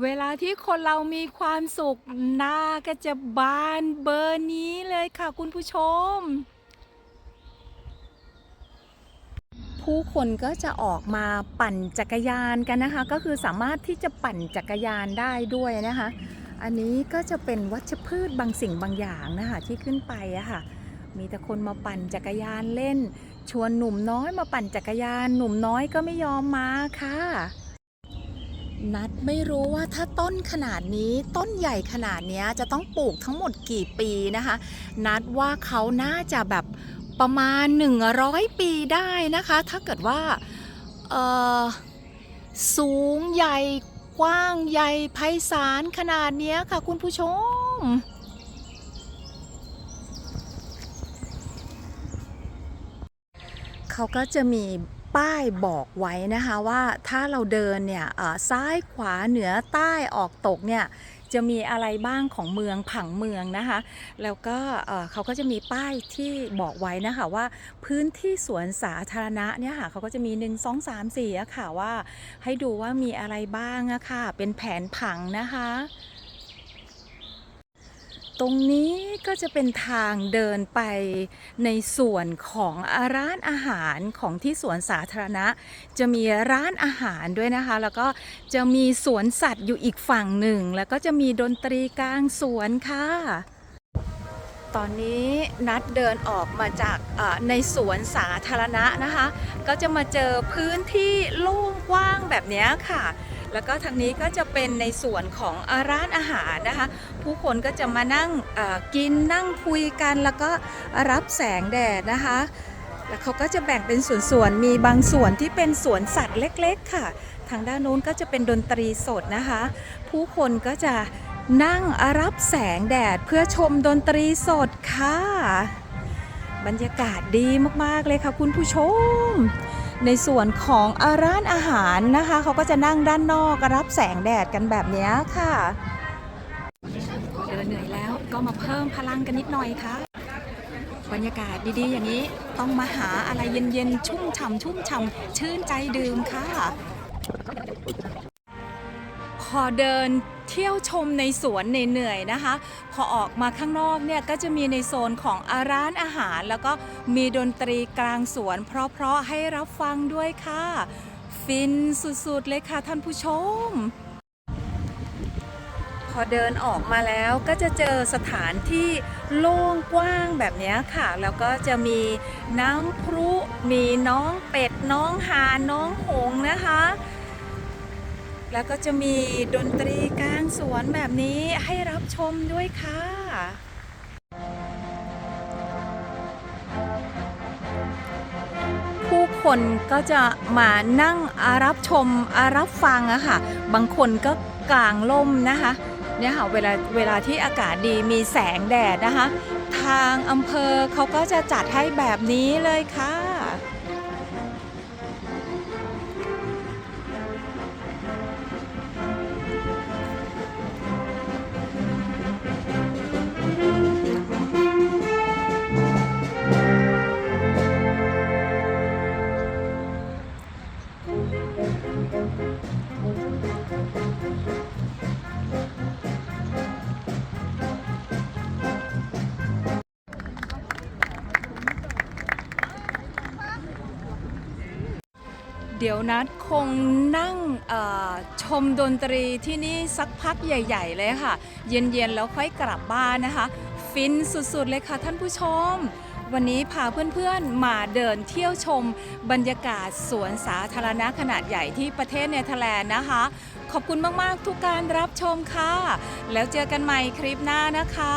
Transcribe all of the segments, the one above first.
เวลาที่คนเรามีความสุขหน้าก็จะบานเบอร์นี้เลยค่ะคุณผู้ชม ผู้คนก็จะออกมาปั่นจักรยานกันนะคะ ก็คือสามารถที่จะปั่นจักรยานได้ด้วยนะคะ อันนี้ก็จะเป็นวัชพืชบางสิ่งบางอย่างนะคะที่ขึ้นไปอะค่ะ มีแต่คนมาปั่นจักรยานเล่น ชวนหนุ่มน้อยมาปั่นจักรยาน หนุ่มน้อยก็ไม่ยอมมาค่ะ นัดไม่รู้ว่าถ้าต้นขนาดนี้ต้นใหญ่ขนาดนี้จะต้องปลูกทั้งหมดกี่ปีนะคะ นัดว่าเขาน่าจะแบบประมาณ 100 ปีได้นะคะ ถ้าเกิดว่าสูงใหญ่กว้างใหญ่ไพศาลขนาดนี้ค่ะคุณผู้ชม เขาก็จะมี ป้ายบอกไว้นะคะว่าถ้าเราเดินเนี่ยซ้ายขวาเหนือใต้ออกตกเนี่ยจะมีอะไรบ้างของเมืองผังเมืองนะคะ แล้วก็เอ่อเขาก็จะมีป้ายที่บอกไว้นะคะว่าพื้นที่สวนสาธารณะเนี่ยค่ะเขาก็จะมี 1 2 3 4อะค่ะว่าให้ดูว่ามีอะไรบ้างอะค่ะเป็นแผนผังนะคะ ตรงนี้ก็จะเป็นทางเดินไปในส่วนของร้านอาหารของที่สวนสาธารณะ จะมีร้านอาหารด้วยนะคะ แล้วก็จะมีสวนสัตว์อยู่อีกฝั่งหนึ่ง แล้วก็จะมีดนตรีกลางสวนค่ะตอนนี้นัดเดินออกมาจากในสวนสาธารณะนะคะ ก็จะมาเจอพื้นที่โล่งกว้างแบบนี้ค่ะ แล้วก็ทางนี้ก็จะเป็นในส่วนของร้านอาหารนะคะ ผู้คนก็จะมานั่งกินนั่งคุยกัน แล้วก็รับแสงแดดนะคะแล้วเขาก็จะแบ่งเป็นส่วนๆมีบางส่วนที่เป็นสวนสัตว์เล็กๆ ค่ะ ทางด้านโน้นก็จะเป็นดนตรีสดนะคะ ผู้คนก็จะนั่งรับแสงแดดเพื่อชมดนตรีสดค่ะ บรรยากาศดีมากๆเลยค่ะคุณผู้ชม ในส่วนของอาร้านอาหารนะคะเขาก็จะนั่งด้านนอกรับแสงแดดกันแบบนี้ค่ะเดินเหนื่อยแล้วก็มาเพิ่มพลังกันนิดหน่อยค่ะบรรยากาศดีๆ อย่างนี้ต้องมาหาอะไรเย็นๆ ชุ่มฉ่ำชุ่มฉ่ำชื่นใจดื่มค่ะ พอเดิน เที่ยวชมในสวนเหนื่อยๆนะคะ พอออกมาข้างนอกเนี่ยก็จะมีในโซนของอาร้านอาหาร แล้วก็มีดนตรีกลางสวน เพราะๆให้รับฟังด้วยค่ะ ฟินสุดๆเลยค่ะท่านผู้ชม พอเดินออกมาแล้วก็จะเจอสถานที่โล่งกว้างแบบนี้ค่ะ แล้วก็จะมีน้ำพรุมีน้องเป็ดน้องหานน้องหงนะคะ แล้วก็จะมีดนตรีกลางสวนแบบนี้ให้รับชมด้วยค่ะ ผู้คนก็จะมานั่งอารับชมอารับฟังอะค่ะ บางคนก็กลางล่มนะคะเนี่ยค่ะเวลาเวลาที่อากาศดีมีแสงแดดนะคะ ทางอำเภอเขาก็จะจัดให้แบบนี้เลยค่ะ เดี๋ยวนัดคงนั่งชมดนตรีที่นี่สักพักใหญ่ ๆ เลยค่ะ เย็นๆแล้วค่อยกลับบ้านนะคะ ฟินสุดๆเลยค่ะท่านผู้ชม วันนี้พาเพื่อนๆมาเดินเที่ยวชมบรรยากาศสวนสาธารณะขนาดใหญ่ที่ประเทศเนเธอร์แลนด์นะคะ ขอบคุณมากๆทุกการรับชมค่ะ แล้วเจอกันใหม่คลิปหน้านะคะ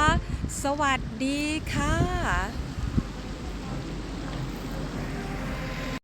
สวัสดีค่ะ